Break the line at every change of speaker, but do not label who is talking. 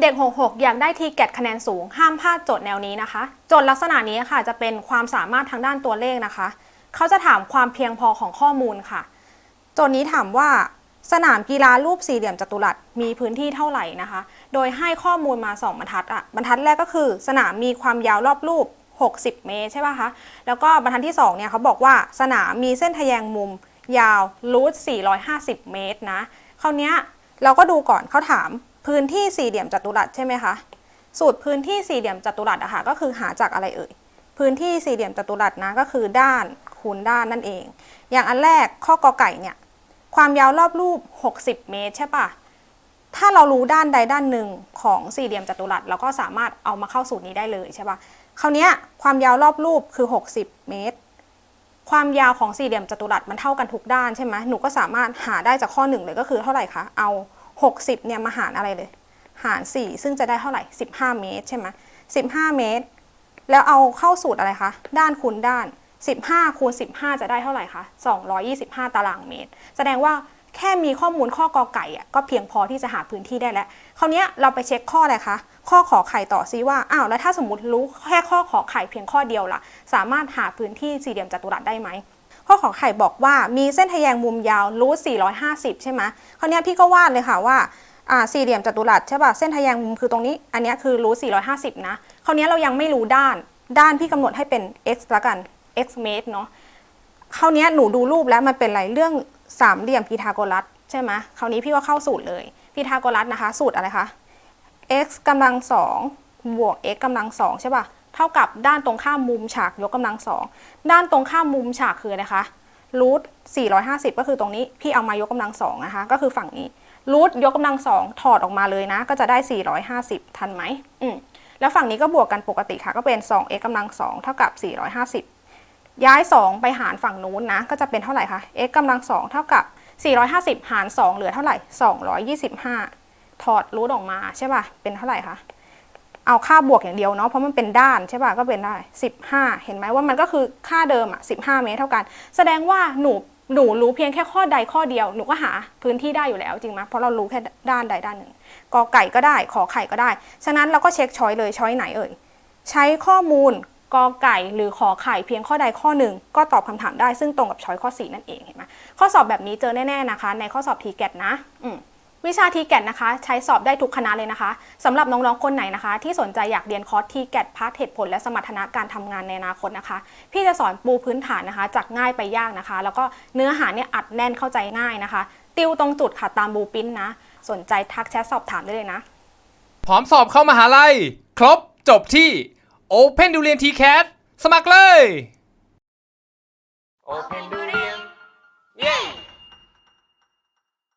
เด็ก 66 อยากได้ทีแกตคะแนนสูง ห้ามพลาดโจทย์แนวนี้นะคะ โจทย์ลักษณะนี้ค่ะ จะเป็นความสามารถทางด้านตัวเลขนะคะ เขาจะถามความเพียงพอของข้อมูลค่ะ โจทย์นี้ถามว่าสนามกีฬารูปสี่เหลี่ยมจัตุรัสมีพื้นที่เท่าไหร่นะคะ โดยให้ข้อมูลมา 2 บรรทัดอะ บรรทัดแรกก็คือ สนามมีความยาวรอบรูป 60 เมตรใช่ป่ะคะ แล้วก็บรรทัดที่2เนี่ยเขาบอกว่าสนามมีเส้นทะแยงมุม ยาวรูท450 เมตรนะ คราวเนี้ยเราก็ดูก่อนเขาถาม พื้นที่สี่เหลี่ยมจัตุรัสใช่ไหมคะ สูตรพื้นที่สี่เหลี่ยมจัตุรัสอะค่ะก็คือหาจากอะไรเอ่ย พื้นที่สี่เหลี่ยมจัตุรัสนะก็คือด้านคูณด้านนั่นเอง อย่างอันแรกข้อกอไก่เนี่ยความยาวรอบรูป 60 เมตรใช่ปะถ้าเรารู้ด้านใดด้านหนึ่งของสี่เหลี่ยมจัตุรัสเราก็สามารถเอามาเข้าสูตรนี้ได้เลยใช่ปะคราวนี้ความยาวรอบรูปคือ 60 เมตร ความยาวของสี่เหลี่ยมจัตุรัสมันเท่ากันทุกด้านใช่ไหมหนูก็สามารถหาได้จากข้อหนึ่งเลยก็คือเท่าไหร่คะ เอา 60เนี่ยมาหารอะไรเลย หาร 4 ซึ่งจะได้เท่าไหร่ 15 เมตรใช่ไหม15 เมตร แล้วเอาเข้าสูตรอะไรคะ ด้านคูณด้าน 15คูณ15 จะได้เท่าไหร่คะ 225 ตารางเมตร แสดงว่าแค่มีข้อมูลข้อกอไก่อะก็เพียงพอที่จะหาพื้นที่ได้แล้ว คราวนี้เราไปเช็คข้ออะไรคะ ข้อขอไข่ต่อซิว่า อ้าว แล้วถ้าสมมติรู้แค่ข้อขอไข่เพียงข้อเดียวล่ะ สามารถหาพื้นที่สี่เหลี่ยมจัตุรัสได้ไหม ข้อขอไข่บอกว่ามีเส้นทแยงมุมยาวรูท450 ใช่ไหมคราวเนี้ยพี่ก็วาดเลยค่ะว่าสี่เหลี่ยมจัตุรัสใช่ป่ะเส้นทแยงมุมคือตรงนี้ อันเนี้ยคือรูท450 นะคราวเนี้ยเรายังไม่รู้ด้านด้านพี่กำหนดให้เป็น x ละกัน x เมตรเนาะคราวเนี้ยหนูดูรูปแล้วมันเป็นอะไรเรื่องสามเหลี่ยมพีทาโกรัสใช่ไหมคราวนี้พี่ก็เข้าสูตรเลยพีทาโกรัสนะคะ สูตรอะไรคะ x กำลังสองบวก x กำลังสองใช่ป่ะ เท่ากับด้านตรงข้ามมุมฉากยกกำลังสองด้านตรงข้ามมุมฉากคืออะคะ รูท450 ก็คือตรงนี้ พี่เอามายกกำลังสองนะคะ ก็คือฝั่งนี้ รูทยกกำลังสองถอดออกมาเลยนะ ก็จะได้ 450 ทันไหมอืมแล้วฝั่งนี้ก็บวกกันปกติค่ะ ก็เป็น 2x กำลังสองเท่ากับ 450 ย้าย 2 ไปหารฝั่งนู้นนะ ก็จะเป็นเท่าไหร่คะ x กำลังสองเท่ากับ 450 หาร 2 เหลือเท่าไหร่ 225 ถอดรูทออกมาใช่ป่ะ เป็นเท่าไหร่คะ เอาค่าบวกอย่างเดียวเนาะเพราะมันเป็นด้านใช่ป่ะก็เป็นได้ 15 เห็นไหมว่ามันก็คือค่าเดิมอะ15 เมตรเท่ากัน แสดงว่าหนูหนูรู้เพียงแค่ข้อใดข้อเดียวหนูก็หาพื้นที่ได้อยู่แล้วจริงไหมเพราะเรารู้แค่ด้านใดด้านหนึ่งกอไก่ก็ได้ขอไข่ก็ได้ ฉะนั้นเราก็เช็คช้อยเลยช้อยไหนเอ่ยใช้ข้อมูลกอไก่หรือขอไข่เพียงข้อใดข้อหนึ่งก็ตอบคำถามได้ซึ่งตรงกับช้อยข้อ 4 นั่นเองเห็นไหมข้อสอบแบบนี้เจอแน่ๆนะคะ ในข้อสอบทีแกตนะอืม วิชาทีแกตนะคะ ใช้สอบได้ทุกคณะเลยนะคะสำหรับน้องๆคนไหนนะคะ ที่สนใจอยากเรียนคอร์สทีแกตพาร์ทเหตุผลและสมรรถนะการทำงานในอนาคตนะคะ พี่จะสอนปูพื้นฐานนะคะ จากง่ายไปยากนะคะ แล้วก็เนื้อหาเนี่ยอัดแน่นเข้าใจง่ายนะคะ ติวตรงจุดค่ะตามบูปินนะ สนใจทักแชทสอบถามได้เลยนะ
พร้อมสอบเข้ามหาลัย ครบจบที่ Open d u r i a n TCAT สมัครเลย
Open ดู